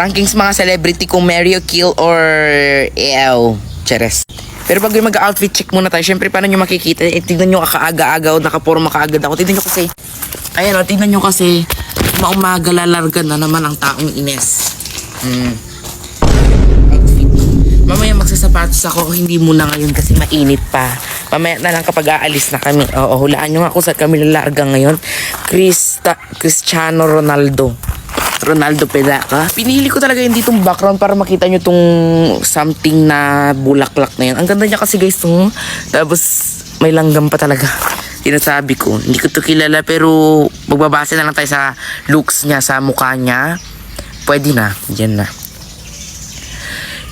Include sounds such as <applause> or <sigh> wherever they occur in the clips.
Rankings mga celebrity kung marry or kill or ew. Cheres. Pero bago yung mag-outfit check muna tayo, syempre paano nyo makikita? Eh, tignan nyo kakaaga-aga o nakaporma kaagad ako. Tignan nyo kasi, ayan o, tignan nyo kasi, maumaga lalarga na naman ang taong Ines. Hmm. Outfit. Mamaya magsasapatos ako, hindi muna ngayon kasi mainit pa. Mamaya na lang kapag aalis na kami. Oo, hulaan nyo nga kung saan kami lalarga ngayon. Krista, Cristiano Ronaldo. Ronaldo Pedaca. Pinili ko talaga yung ditong background para makita nyo tong something na bulaklak na yun. Ang ganda niya kasi guys, oh. Tapos may langgam pa talaga. Sinasabi ko, hindi ko to kilala pero magbabase na lang tayo sa looks niya, sa mukha niya. Pwede na, yan na.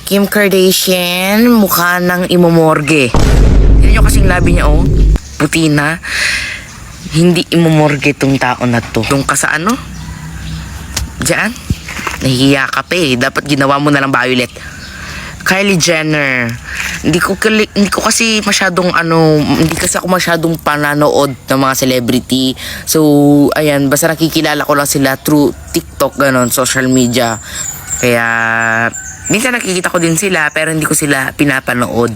Kim Kardashian, mukha ng imomorge. Tignan nyo kasing labi niya, oh. Puti na. Hindi imomorge tong tao na to. Yung kasa ano? Diyan? Nahihiya ka pa eh. Dapat ginawa mo na lang violet. Kylie Jenner. Hindi ko, hindi ko kasi masyadong ano, hindi kasi ako masyadong pananood ng mga celebrity. So, ayan, basta nakikilala ko lang sila through TikTok, ganon, social media. Kaya, minsan nakikita ko din sila, pero hindi ko sila pinapanood.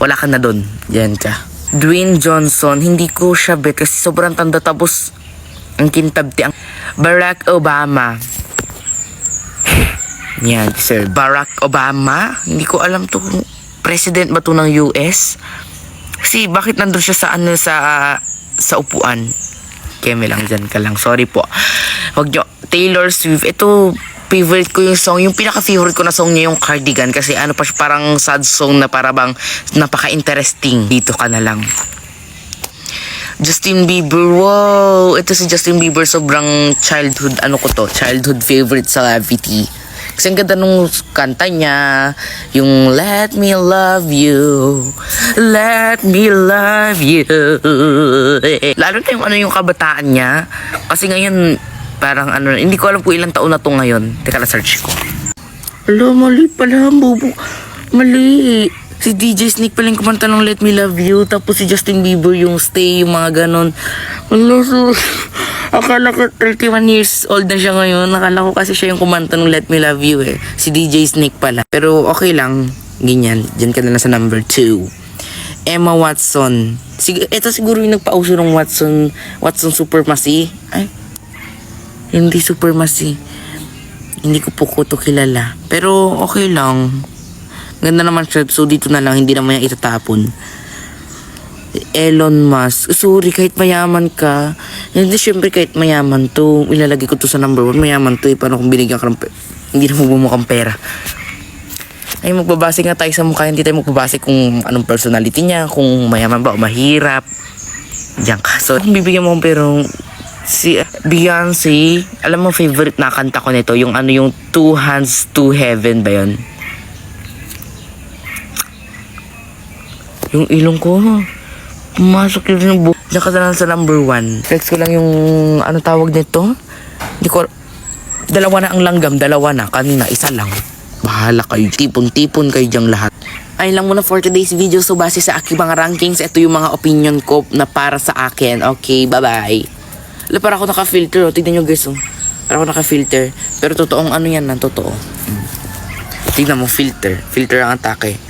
Wala ka na doon. Diyan ka. Dwayne Johnson, hindi ko siya bet kasi sobrang tanda tapos ang kintabti ang Barack Obama. Yan, sir. Barack Obama. Hindi ko alam to kung president ba to ng US. Kasi bakit nandun siya sa ano sa sa upuan? Keme lang dyan ka lang. Sorry po. Wag nyo. Taylor Swift. Ito, favorite ko yung song. Yung pinaka-favorite ko na song niya yung Cardigan. Kasi ano pa parang sad song na para bang napaka-interesting. Dito ka na lang. Justin Bieber, wow! Ito si Justin Bieber, sobrang childhood, ano ko to, childhood favorite celebrity. Kasi ang ganda nung kanta niya, yung Let Me Love You, Let Me Love You. <laughs> Lalo na yung ano yung kabataan niya. Kasi ngayon, parang ano, hindi ko alam kung ilang taon na to ngayon. Teka na search ko. Alo, mali pala, bubo. Mali. Si DJ Snake pala yung kumanta ng Let Me Love You. Tapos si Justin Bieber yung Stay, yung mga ganon. Alo, so... <laughs> Akala ko 31 years old na siya ngayon. Akala ko kasi siya yung kumanta ng Let Me Love You eh. Si DJ Snake pala. Pero okay lang. Ganyan. Diyan ka na lang sa number 2. Emma Watson. Sig ito siguro yung nagpauso ng Watson, Watson Supermacy. Ay, hindi Supermacy. Hindi ko po ko to kilala. Pero okay lang. Ganda naman siya. So dito na lang, hindi naman yan itatapon. Elon Musk. Sorry, kahit mayaman ka. Hindi, syempre kahit mayaman to. Ilalagay ko to sa number one. Mayaman to eh. Paano kung binigyan ka ng Hindi na mo bumukhang pera. Ay, magbabase nga tayo sa mukha. Hindi tayo magbabase kung anong personality niya. Kung mayaman ba o mahirap. Diyan ka. So, bibigyan mo pero si Beyonce, alam mo favorite na kanta ko nito, yung ano yung Two Hands to Heaven ba yun? Yung ilong ko, pumasok yun yung bu- Diyan ka na lang sa number one. Flex ko lang yung, ano tawag nito? Hindi ko, dalawa na ang langgam, dalawa na. Kanina, isa lang. Bahala kayo. Tipon-tipon kayo diyang lahat. Ay lang muna for today's video. So, base sa aking mga rankings, ito yung mga opinion ko na para sa akin. Okay, bye-bye. Ala, para ako naka-filter. Oh. Tignan nyo guys. Oh. Para ako naka-filter. Pero totoong ano yan, nan totoo. Mm. Tignan mo, filter. Filter ang atake.